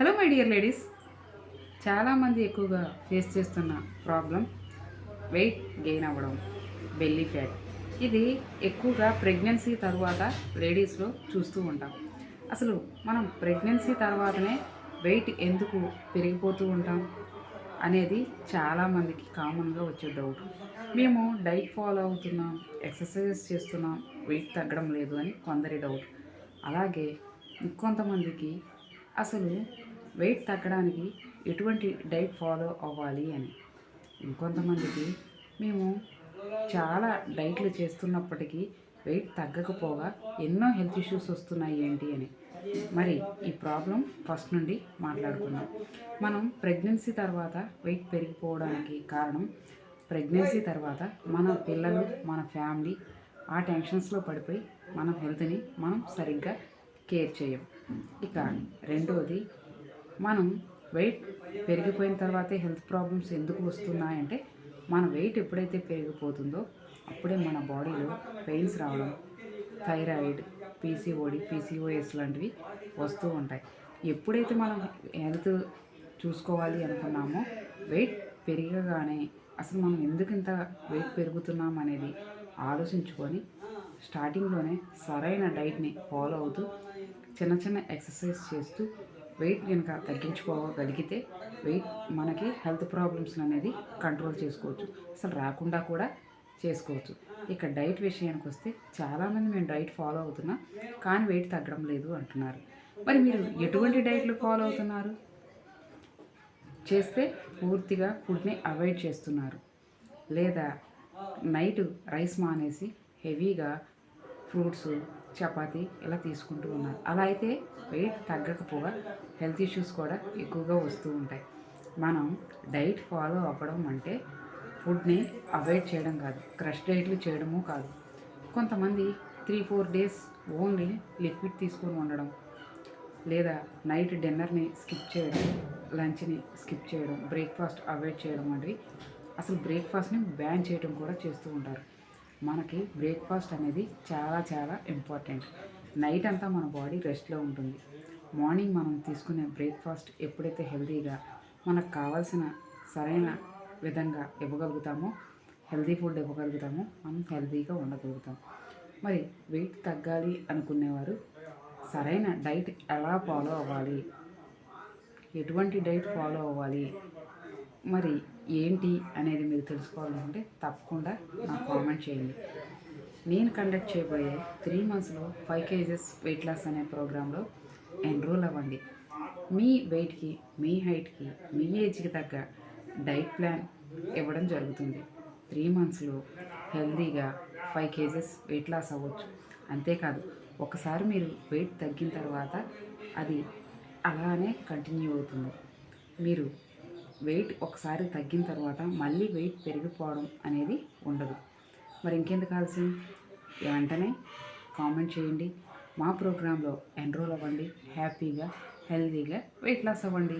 Hello my dear ladies చాలామంది ఎక్కువగా face చేస్తున్న ప్రాబ్లం వెయిట్ గెయిన్ అవ్వడం బెల్లీ ఫ్యాట్ ఇది ఎక్కువగా ప్రెగ్నెన్సీ తర్వాత లేడీస్లో చూస్తూ ఉంటాం. అసలు మనం ప్రెగ్నెన్సీ తర్వాతనే వెయిట్ ఎందుకు పెరిగిపోతూ ఉంటాం అనేది చాలామందికి కామన్గా వచ్చే డౌట్ మేము డైట్ ఫాలో అవుతున్నాం ఎక్సర్సైజెస్ చేస్తున్నాం వెయిట్ తగ్గడం లేదు అని కొందరి డౌట్ అలాగే ఇంకొంతమందికి అసలు వెయిట్ తగ్గడానికి ఎటువంటి డైట్ ఫాలో అవ్వాలి అని. ఇంకొంతమందికి మేము చాలా డైట్లు చేస్తున్నప్పటికీ వెయిట్ తగ్గకపోగా ఎన్నో హెల్త్ ఇష్యూస్ వస్తున్నాయి ఏంటి అని. మరి ఈ ప్రాబ్లం ఫస్ట్ నుండి మాట్లాడుకుందాం. మనం ప్రెగ్నెన్సీ తర్వాత వెయిట్ పెరిగిపోవడానికి కారణం ప్రెగ్నెన్సీ తర్వాత మన పిల్లలు మన ఫ్యామిలీ ఆ టెన్షన్స్లో పడిపోయి మన హెల్త్ని మనం సరిగ్గా కేర్ చేయం ఇక రెండవది మనం వెయిట్ పెరిగిపోయిన తర్వాతే హెల్త్ ప్రాబ్లమ్స్ ఎందుకు వస్తున్నాయంటే మన వెయిట్ ఎప్పుడైతే పెరిగిపోతుందో అప్పుడే మన బాడీలో పెయిన్స్ రావడం థైరాయిడ్ పీసీఓడి పీసీఓఎస్ లాంటివి వస్తూ ఉంటాయి. ఎప్పుడైతే మనం హెల్త్ చూసుకోవాలి అనుకున్నామో వెయిట్ పెరగగానే అసలు మనం ఎందుకు ఇంత వెయిట్ పెరుగుతున్నాం అనేది ఆలోచించుకొని స్టార్టింగ్లోనే సరైన డైట్ని ఫాలో అవుతూ చిన్న చిన్న ఎక్సర్సైజ్ చేస్తూ వెయిట్ కనుక తగ్గించుకోగలిగితే వెయిట్ మనకి హెల్త్ ప్రాబ్లమ్స్ అనేది కంట్రోల్ చేసుకోవచ్చు. అసలు రాకుండా కూడా చేసుకోవచ్చు. ఇక డైట్ విషయానికి వస్తే చాలామంది మేము డైట్ ఫాలో అవుతున్నాం కానీ వెయిట్ తగ్గడం లేదు అంటున్నారు. మరి మీరు ఎటువంటి డైట్లు ఫాలో అవుతున్నారు? చేస్తే పూర్తిగా ఫుడ్ని అవాయిడ్ చేస్తున్నారు. లేదా నైట్ రైస్ మానేసి హెవీగా ఫ్రూట్స్ చపాతీ ఇలా తీసుకుంటూ ఉన్నారు. అలా అయితే వెయిట్ తగ్గకపోగా హెల్త్ ఇష్యూస్ కూడా ఎక్కువగా వస్తూ ఉంటాయి. మనం డైట్ ఫాలో అవ్వడం అంటే ఫుడ్ని అవాయిడ్ చేయడం కాదు క్రష్ డైట్లు చేయడము కాదు. కొంతమంది three four days only liquid తీసుకొని ఉండడం లేదా నైట్ డిన్నర్ని స్కిప్ చేయడం లంచ్ని స్కిప్ చేయడం బ్రేక్ఫాస్ట్ అవాయిడ్ చేయడం వంటివి అసలు బ్రేక్ఫాస్ట్ని బ్యాన్ చేయడం కూడా చేస్తూ ఉంటారు. మనకి బ్రేక్ఫాస్ట్ అనేది చాలా చాలా ఇంపార్టెంట్. నైట్ అంతా మన బాడీ రెస్ట్లో ఉంటుంది. మార్నింగ్ మనం తీసుకునే బ్రేక్ఫాస్ట్ ఎప్పుడైతే హెల్తీగా మనకు కావాల్సిన సరైన విధంగా ఇవ్వగలుగుతామో హెల్తీ ఫుడ్ ఇవ్వగలుగుతామో మనం హెల్తీగా ఉండగలుగుతాం. మరి వెయిట్ తగ్గాలి అనుకునేవారు సరైన డైట్ ఎలా ఫాలో అవ్వాలి? ఎటువంటి డైట్ ఫాలో అవ్వాలి? మరి ఏంటి అనేది మీరు తెలుసుకోవాలనుకుంటే తప్పకుండా నాకు కామెంట్ చేయండి. నేను కండక్ట్ చేయబోయే త్రీ మంత్స్లో ఫైవ్ కేజెస్ వెయిట్ లాస్ అనే ప్రోగ్రాంలో ఎన్రోల్ అవ్వండి. మీ వెయిట్కి మీ హైట్కి మీ ఏజ్కి తగ్గ డైట్ ప్లాన్ ఇవ్వడం జరుగుతుంది. త్రీ మంత్స్లో హెల్తీగా ఫైవ్ కేజెస్ వెయిట్ లాస్ అవ్వచ్చు. అంతేకాదు ఒకసారి మీరు వెయిట్ తగ్గిన తర్వాత అది అలానే కంటిన్యూ అవుతుంది. మీరు వెయిట్ ఒకసారి తగ్గిన తర్వాత మళ్ళీ వెయిట్ పెరిగిపోవడం అనేది ఉండదు. మరి ఇంకెందుకు కావాల్సింది వెంటనే కామెంట్ చేయండి. మా ప్రోగ్రాంలో ఎన్రోల్ అవ్వండి. హ్యాపీగా హెల్తీగా వెయిట్ లాస్ అవ్వండి.